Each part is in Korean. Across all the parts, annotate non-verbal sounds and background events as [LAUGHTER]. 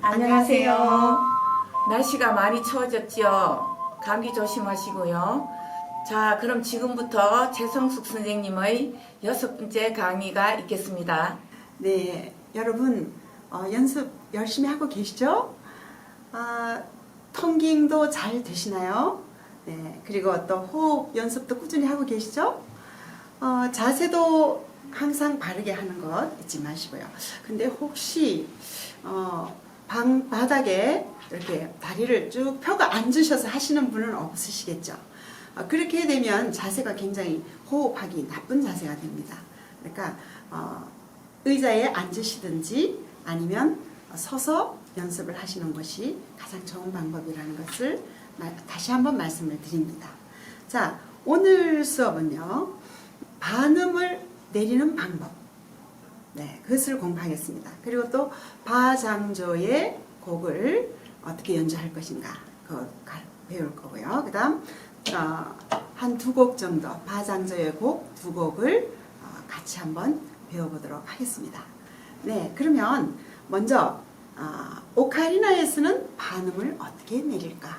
안녕하세요. 날씨가 많이 추워졌죠? 감기 조심하시고요. 자, 그럼 지금부터 최성숙 선생님의 여섯 번째 강의가 있겠습니다. 네, 여러분 어, 연습 열심히 하고 계시죠? 아, 텅깅도 잘 되시나요? 네, 그리고 또 호흡 연습도 꾸준히 하고 계시죠? 어, 자세도 항상 바르게 하는 것 잊지 마시고요. 근데 혹시 어, 방 바닥에 이렇게 다리를 쭉 펴고 앉으셔서 하시는 분은 없으시겠죠? 어, 그렇게 되면 자세가 굉장히 호흡하기 나쁜 자세가 됩니다. 그러니까 어, 의자에 앉으시든지 아니면 서서 연습을 하시는 것이 가장 좋은 방법이라는 것을 마- 다시 한번 말씀을 드립니다. 자, 오늘 수업은요, 반음을 내리는 방법. 네, 그것을 공부하겠습니다. 그리고 또 바장조의 곡을 어떻게 연주할 것인가, 가- 배울 거고요. 그 다음, 한두 곡 정도, 바장조의 곡 두 곡을 어, 같이 한번 배워보도록 하겠습니다. 네, 그러면 먼저 아, 오카리나에서는 반음을 어떻게 내릴까?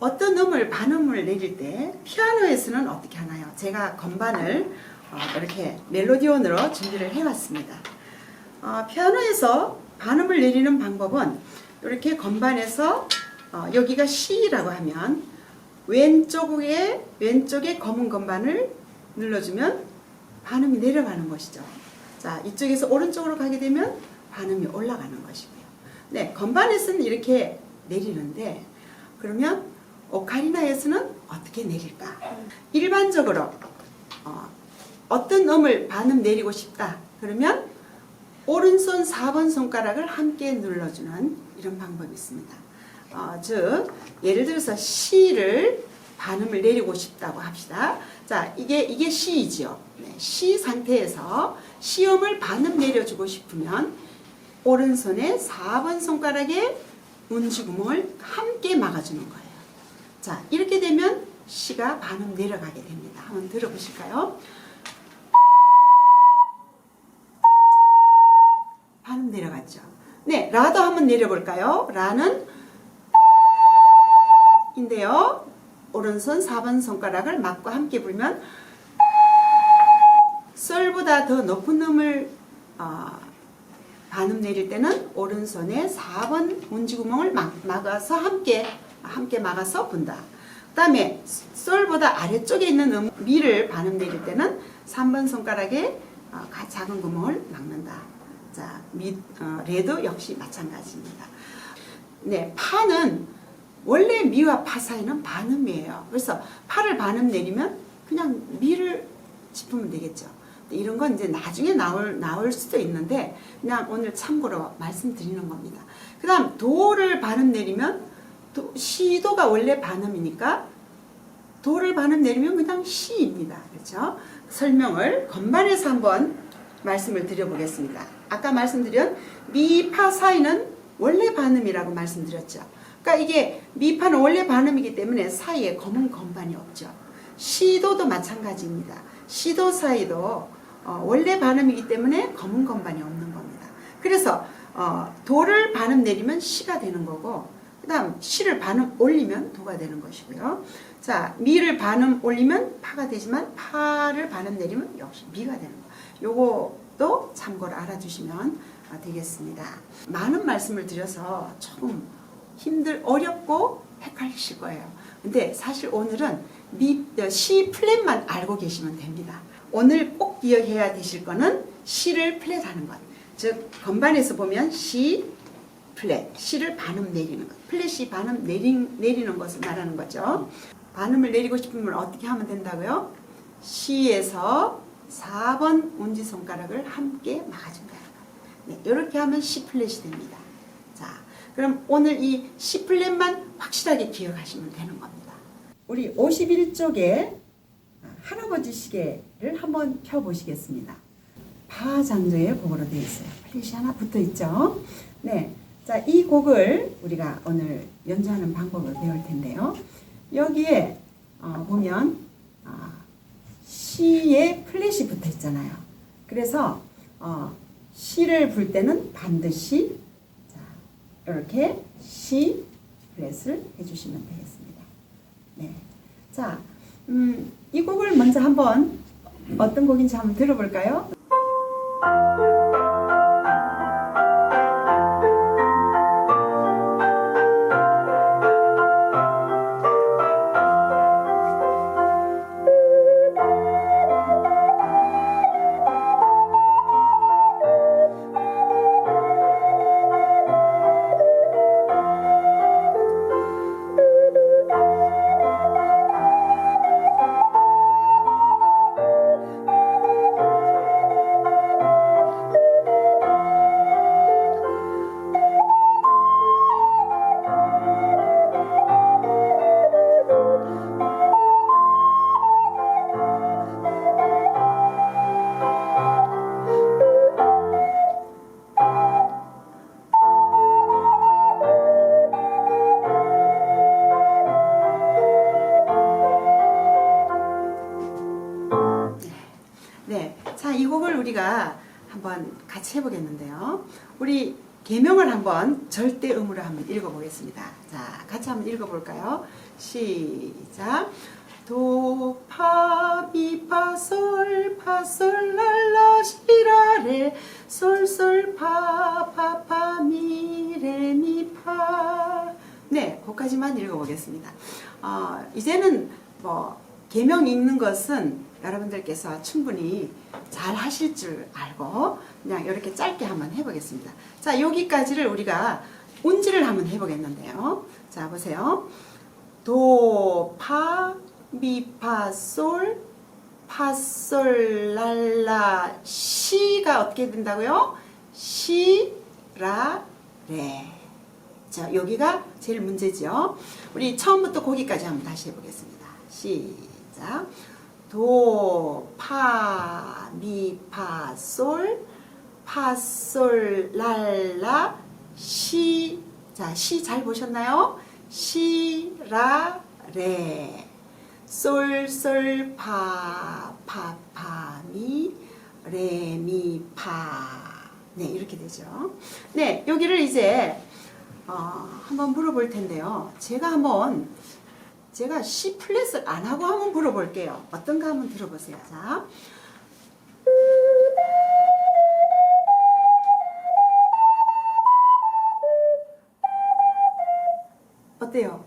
어떤 음을 반음을 내릴 때 피아노에서는 어떻게 하나요? 제가 건반을 어, 이렇게 멜로디온으로 준비를 해왔습니다. 어, 피아노에서 반음을 내리는 방법은 이렇게 건반에서 어, 여기가 C라고 하면 왼쪽에 왼쪽에 검은 건반을 눌러주면 반음이 내려가는 것이죠. 자, 이쪽에서 오른쪽으로 가게 되면 반음이 올라가는 것이고요. 네, 건반에서는 이렇게 내리는데 그러면 오카리나에서는 어떻게 내릴까? 일반적으로 어, 어떤 음을 반음 내리고 싶다. 그러면 오른손 4번 손가락을 함께 눌러주는 이런 방법이 있습니다. 어, 즉 예를 들어서 C를 반음을 내리고 싶다고 합시다. 자, 이게 이게 C이죠. 네, C 상태에서 C음을 반음 내려주고 싶으면 오른손에 4번 손가락에 운지구멍을 함께 막아주는 거예요. 자, 이렇게 되면 C가 반음 내려가게 됩니다. 한번 들어보실까요? 반음 내려갔죠. 네, 라도 한번 내려볼까요? 라는 인데요. 오른손 4번 손가락을 막고 함께 불면 솔보다 더 높은 음을 어, 반음 내릴 때는 오른손에 4번 운지구멍을 막, 막아서 함께 함께 막아서 분다. 그 다음에 솔보다 아래쪽에 있는 음 미를 반음 내릴 때는 3번 손가락에 어, 가- 작은 구멍을 막는다. 자, 미, 어, 레도 역시 마찬가지입니다. 네, 파는 원래 미와 파 사이는 반음이에요. 그래서 파를 반음 내리면 그냥 미를 짚으면 되겠죠. 이런 건 이제 나중에 나올 나올 수도 있는데 그냥 오늘 참고로 말씀드리는 겁니다. 그 다음 도를 반음 내리면 도, 시도가 원래 반음이니까 도를 반음 내리면 그냥 시입니다. 그렇죠? 설명을 건반에서 한번 말씀을 드려보겠습니다. 아까 말씀드린 미, 파 사이는 원래 반음이라고 말씀드렸죠. 그러니까 이게 미파는 원래 반음이기 때문에 사이에 검은 건반이 없죠. 시도도 마찬가지입니다. 시도 사이도 어, 원래 반음이기 때문에 검은 건반이 없는 겁니다. 그래서 어, 도를 반음 내리면 시가 되는 거고 그 다음 시를 반음 올리면 도가 되는 것이고요. 자 미를 반음 올리면 파가 되지만 파를 반음 내리면 역시 미가 되는 거. 요것도 참고로 알아주시면 아, 되겠습니다. 많은 말씀을 드려서 조금 힘들 어렵고 헷갈리실 거예요. 근데 사실 오늘은 미, 어, 시 플랫만 알고 계시면 됩니다. 오늘 꼭 기억해야 되실 거는 시를 플랫하는 것. 즉 건반에서 보면 시 플랫, 시를 반음 내리는 것. 플랫이 반음 내리, 내리는 것을 말하는 거죠. 반음을 내리고 싶으면 어떻게 하면 된다고요? 시에서 4번 운지 손가락을 함께 막아준다는 거. 네, 이렇게 하면 시 플랫이 됩니다. 자, 그럼 오늘 이 C 플랫만 확실하게 기억하시면 되는 겁니다. 우리 51쪽에 할아버지 시계를 한번 펴보시겠습니다. 파 장조의 곡으로 되어 있어요. 플랫이 하나 붙어 있죠. 네. 자, 이 곡을 우리가 오늘 연주하는 방법을 배울 텐데요. 여기에 어, 보면 아, 시에 플랫이 붙어 있잖아요. 그래서 어, 시를 불 때는 반드시 자, 이렇게 시 플랫을 해주시면 되겠습니다. 네. 자, 음, 이 곡을 먼저 한번 어떤 곡인지 한번 들어볼까요? 같이 해보겠는데요. 우리 개명을 한번 절대음으로 한번 읽어보겠습니다. 자, 같이 한번 읽어볼까요? 시작. 도, 파, 미, 파, 솔, 파, 솔, 랄, 라, 시, 라, 레, 솔, 솔, 파, 파, 파, 미, 레, 미, 파. 네, 거기까지만 읽어보겠습니다. 어, 이제는 뭐 개명 읽는 것은 여러분들께서 충분히 잘 하실 줄 알고 그냥 이렇게 짧게 한번 해보겠습니다. 자, 여기까지를 우리가 운지를 한번 해보겠는데요. 자, 보세요. 도, 파, 미, 파, 솔, 파, 솔, 랄라, 시가 어떻게 된다고요? 시, 라, 레. 자, 여기가 제일 문제죠. 우리 처음부터 거기까지 한번 다시 해보겠습니다. 시작. 도, 파, 미, 파, 솔, 파, 솔, 랄라, 시. 자, 시 잘 보셨나요? 시, 라, 레. 솔, 솔, 파, 파, 파, 미, 레, 미, 파. 네, 이렇게 되죠. 네, 여기를 이제 어, 한번 물어볼 텐데요. 제가 한번 제가 C 플랫을 안 하고 한번 물어볼게요. 어떤가 한번 들어보세요. 자. 어때요?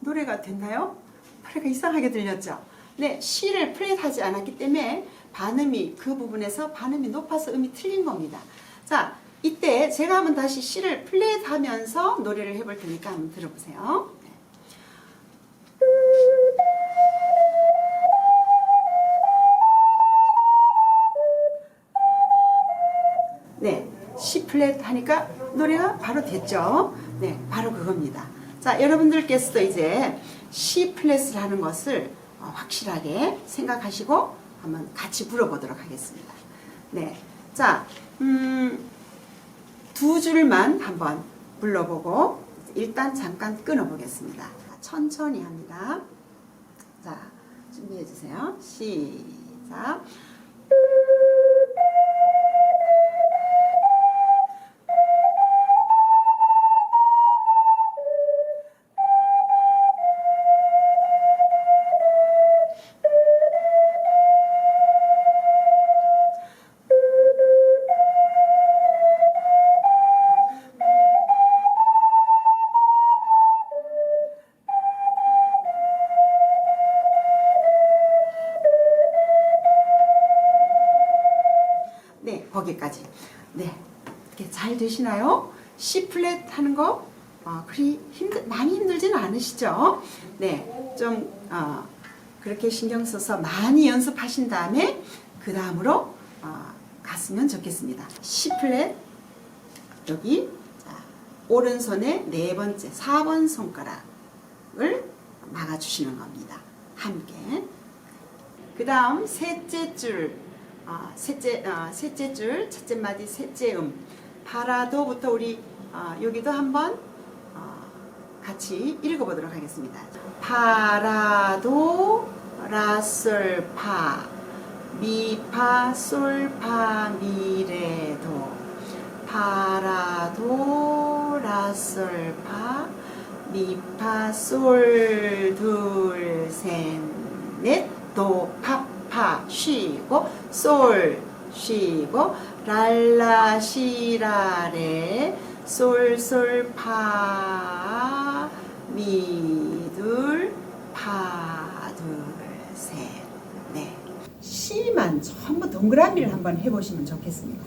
노래가 됐나요? 노래가 이상하게 들렸죠? 네, C를 플랫하지 않았기 때문에 반음이 그 부분에서 반음이 높아서 음이 틀린 겁니다. 자, 이때 제가 한번 다시 C를 플랫하면서 노래를 해볼 테니까 한번 들어보세요. 플랫 하니까 노래가 바로 됐죠. 네, 바로 그겁니다. 자, 여러분들께서도 이제 C 플랫을 하는 것을 어, 확실하게 생각하시고 한번 같이 불어보도록 하겠습니다. 네, 자, 음, 두 줄만 한번 불러보고 일단 잠깐 끊어보겠습니다. 천천히 합니다. 자, 준비해 주세요. 시작. 거기까지. 네, 이렇게 잘 되시나요? C 플랫 하는 거 어, 그리 힘들 많이 힘들지는 않으시죠? 네, 좀 어, 그렇게 신경 써서 많이 연습하신 다음에 그 다음으로 어, 갔으면 좋겠습니다. C 플랫 여기 자, 오른손의 네 번째 4번 손가락을 막아주시는 겁니다. 함께. 그 다음 셋째 줄, 아, 셋째, 아, 셋째 줄, 첫째 마디, 셋째 음. 파라도부터 우리 아, 여기도 한번 아, 같이 읽어보도록 하겠습니다. 파라도, 라솔, 파. 미, 파, 솔, 파, 미, 레, 도. 파라, 도, 라, 솔, 파. 미, 파, 솔, 둘, 셋, 넷. 도, 파, 파, 쉬고. 솔, 쉬고. 랄라, 시, 라, 레. 솔, 솔, 파. 미, 둘, 파, 둘, 셋, 넷. 시만 전부 동그라미를 한번 해보시면 좋겠습니다.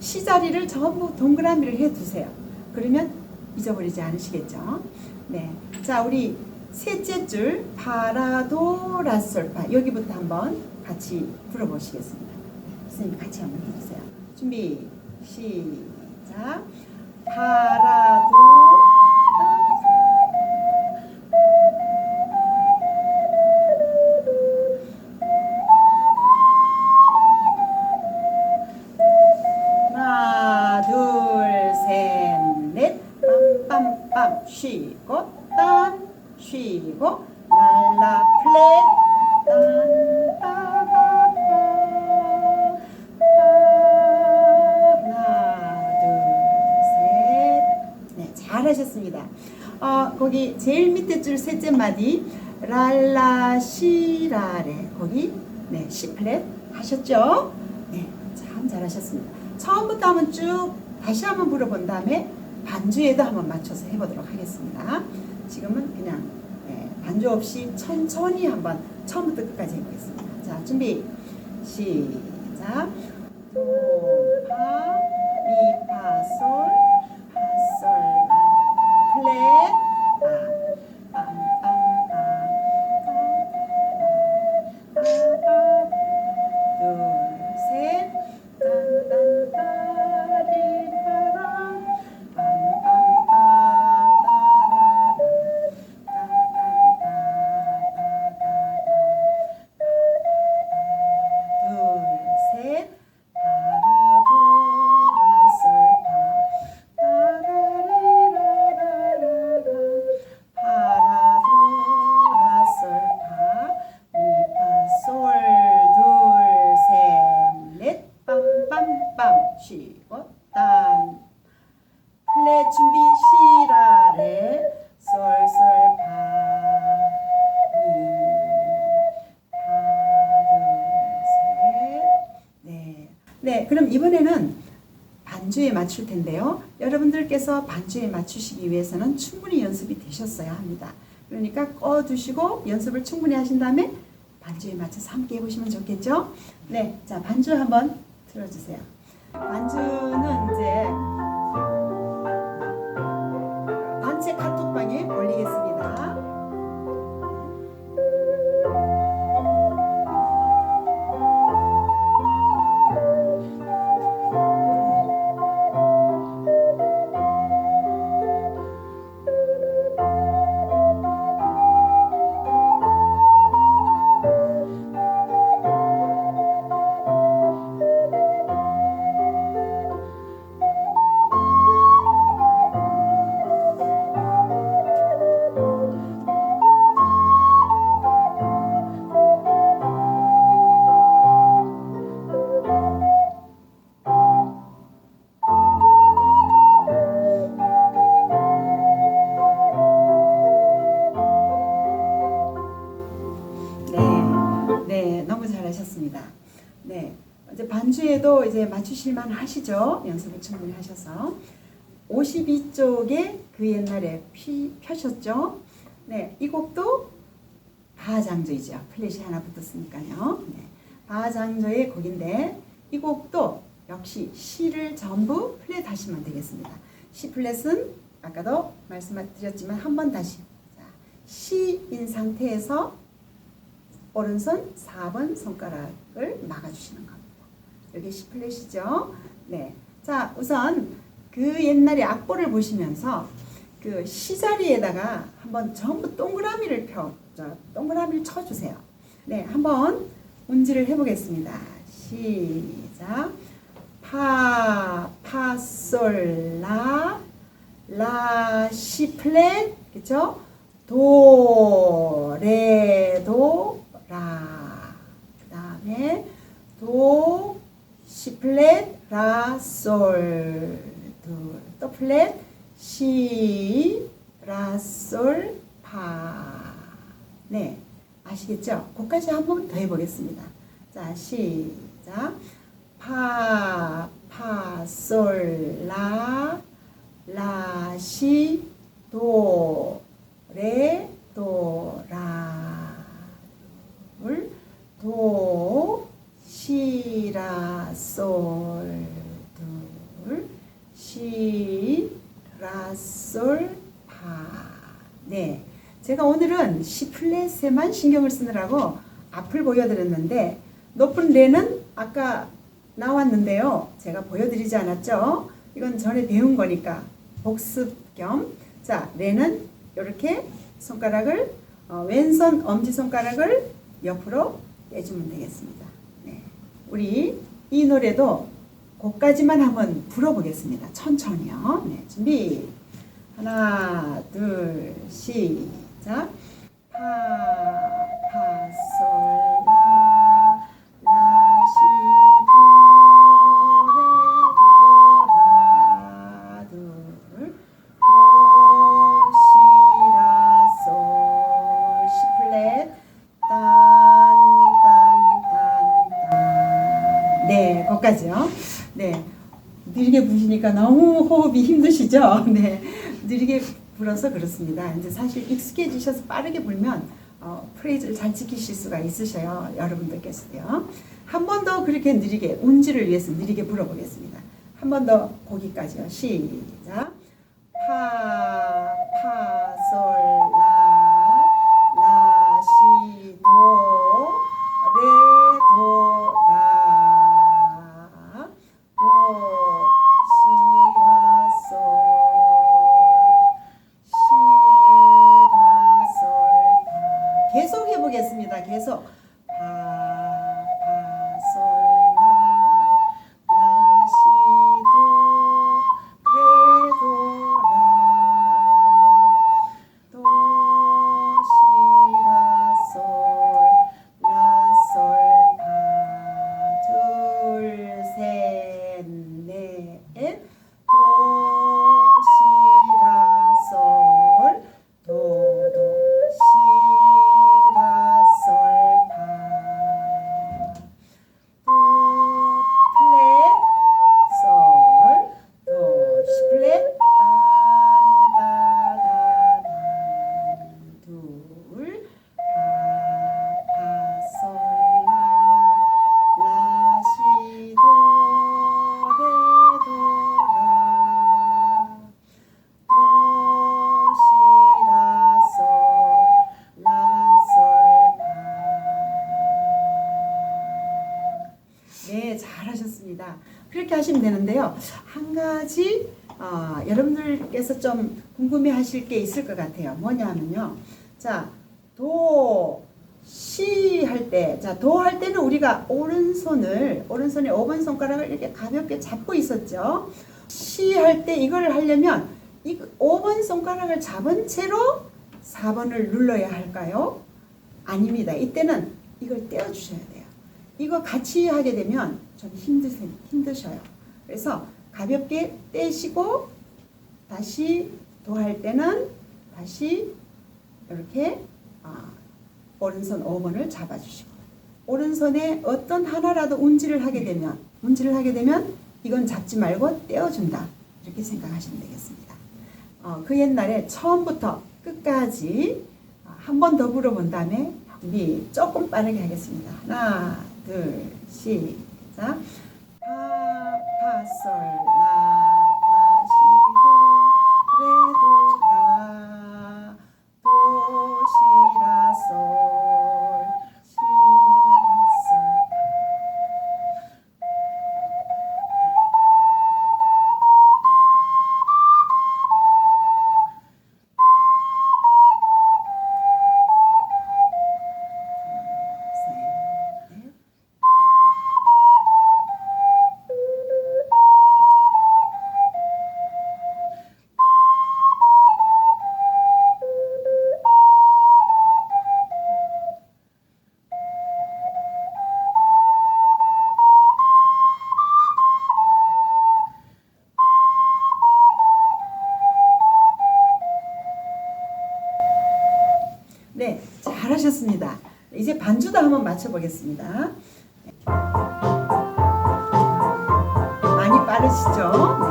시 자리를 전부 동그라미를 해두세요. 그러면 잊어버리지 않으시겠죠? 네. 자, 우리 셋째 줄 파라도 라솔파 여기부터 한번 같이 불어보시겠습니다. 선생님 같이 한번 해주세요. 준비 시작. 파라도 셋째 마디 랄라 시라레 거기 네, 시 플랫 하셨죠? 네, 참 잘하셨습니다. 처음부터 한번 쭉 다시 한번 불어본 다음에 반주에도 한번 맞춰서 해보도록 하겠습니다. 지금은 그냥 네, 반주 없이 천천히 한번 처음부터 끝까지 해보겠습니다. 자, 준비 시작. 도, 파, 미, 파, 솔, 파, 솔, 라, 플랫, 아, 네 네, 그럼 이번에는 반주에 맞출 텐데요. 여러분들께서 반주에 맞추시기 위해서는 충분히 연습이 되셨어야 합니다. 그러니까 꺼두시고 연습을 충분히 하신 다음에 반주에 맞춰서 함께 해보시면 좋겠죠? 네, 자 반주 한번 들어주세요. 반주는 이제 단체 카톡방에 올리겠습니다. 맞추실만 하시죠? 연습을 충분히 하셔서 52쪽에 그 옛날에 피, 펴셨죠? 네, 이 곡도 바장조이죠. 플랫이 하나 붙었으니까요. 네, 바장조의 곡인데 이 곡도 역시 C를 전부 플랫 하시면 되겠습니다. C 플랫은 아까도 말씀드렸지만 한 번 다시 자, C인 상태에서 오른손 4번 손가락을 막아주시는 겁니다. 여기 C 플랫이죠. 네. 자, 우선 그 옛날에 악보를 보시면서 그 C 자리에다가 한번 전부 동그라미를 펴, 저, 동그라미를 쳐주세요. 네, 한번 운지를 해보겠습니다. 시작. 파, 파, 솔, 라, 라, 시 플랫, 그쵸? 도, 레, 도, 라. 그 다음에 도, 시 플랫, 라, 솔, 둘, 또 플랫, 시, 라, 솔, 파. 네, 아시겠죠? 거기까지 한 번 더 해보겠습니다. 자, 시작. 파, 파, 솔, 라, 라, 시, 도, 레, 도, 라. 물, 도, 시, 라, 솔, 둘, 시, 라, 솔, 파. 네. 오늘은 시 플랫에만 신경을 쓰느라고 앞을 보여드렸는데, 높은 레는 아까 나왔는데요. 제가 보여드리지 않았죠? 이건 전에 배운 거니까 복습 겸. 자, 레는 이렇게 손가락을, 어, 왼손 엄지손가락을 옆으로 빼주면 되겠습니다. 네. 우리 이 노래도 곡까지만 한번 불어보겠습니다. 천천히요. 네, 준비. 하나, 둘, 시작. 네, 거기까지요. 네. 느리게 부시니까 너무 호흡이 힘드시죠? [LAUGHS] 네. 느리게 불어서 그렇습니다. 이제 사실 익숙해지셔서 빠르게 불면 어, 프레이즈를 잘 지키실 수가 있으셔요. 여러분들께서도요. 한 번 더 그렇게 느리게 운지를 위해서 느리게 불어보겠습니다. 한 번 더 거기까지요. 시작. 파, 파, 솔, 그렇게 하시면 되는데요. 한 가지 어, 여러분들께서 좀 궁금해 하실 게 있을 것 같아요. 뭐냐면요. 자, 도, 시 할 때, 자, 도 할 때는 우리가 오른손을, 오른손에 5번 손가락을 이렇게 가볍게 잡고 있었죠. 시 할 때 이걸 하려면 이 5번 손가락을 잡은 채로 4번을 눌러야 할까요? 아닙니다. 이때는 이걸 떼어주셔야 돼요. 이거 같이 하게 되면 좀 힘드세, 힘드셔요. 그래서 가볍게 떼시고 다시 도할 때는 다시 이렇게 아, 오른손 5번을 잡아주시고 오른손에 어떤 하나라도 운지를 하게 되면 운지를 하게 되면 이건 잡지 말고 떼어준다 이렇게 생각하시면 되겠습니다. 어, 그 옛날에 처음부터 끝까지 한 번 더 불어본 다음에 준비 조금 빠르게 하겠습니다. 하나, 둘, 시작. 파, 파, 솔, 네, 잘하셨습니다. 이제 반주도 한번 맞춰보겠습니다. 많이 빠르시죠?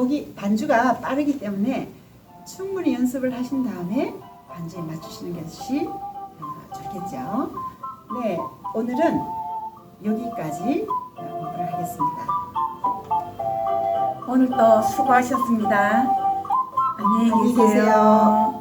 곡이 반주가 빠르기 때문에 충분히 연습을 하신 다음에 반주에 맞추시는 것이 어, 좋겠죠. 네, 오늘은 여기까지 어, 공부를 하겠습니다. 오늘도 수고하셨습니다. 안녕히 안녕히 계세요. 계세요.